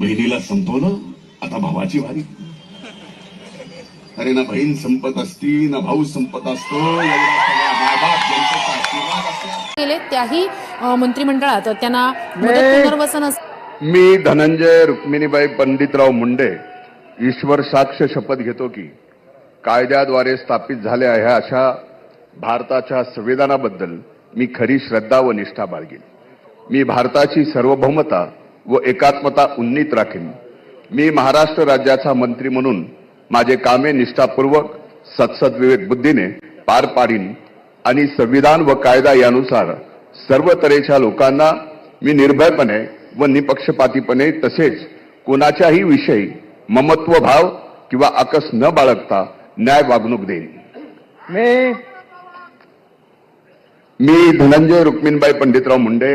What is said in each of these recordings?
बहिणीला संपवलं आता भावाची वारी. अरे ना बहीण संपत असती ना भाऊ संपत असतो. केले त्याही मंत्रिमंडळात. त्यांना पुनर्वसन मी धनंजय रुक्मिणीबाई पंडितराव मुंडे ईश्वर साक्ष शपथ घेतो की कायद्याद्वारे स्थापित झाल्या ह्या अशा भारताच्या संविधानाबद्दल मी खरी श्रद्धा व निष्ठा बाळगेन. मी भारताची सार्वभौमता व एकात्मता उन्नीत राखेन. मी महाराष्ट्र राज्याचा मंत्री म्हणून माझे कामे निष्ठापूर्वक सत्सद विवेक बुद्धीने पार पाडीन आणि संविधान व कायदा यानुसार सर्व तऱ्हेच्या लोकांना मी निर्भयपणे व निपक्षपातीपणे तसेच कोणाच्याही विषयी ममत्व भाव किंवा आकस न बाळगता न्याय वागणूक देईन. मी मी धनंजय रुक्मिणबाई पंडितराव मुंडे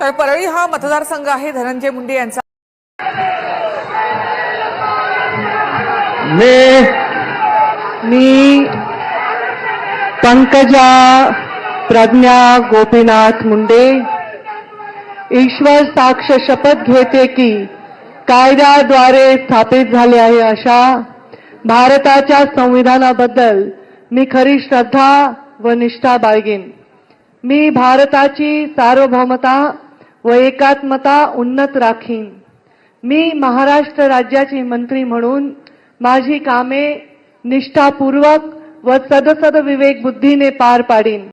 तर परळी हा मतदारसंघ आहे धनंजय मुंडे यांचा. मी मी पंकजा प्रज्ञा गोपीनाथ मुंडे ईश्वर साक्ष शपथ घेते की कायद्याद्वारे स्थापित झाले आहे अशा भारताच्या संविधानाबद्दल मी खरी श्रद्धा व निष्ठा बाळगेन. मी भारताची सार्वभौमता व एकात्मता उन्नत राखीन. मी महाराष्ट्र राज्याची मंत्री म्हणून माझी कामे निष्ठापूर्वक व सदसद विवेक बुद्धीने पार पाडीन.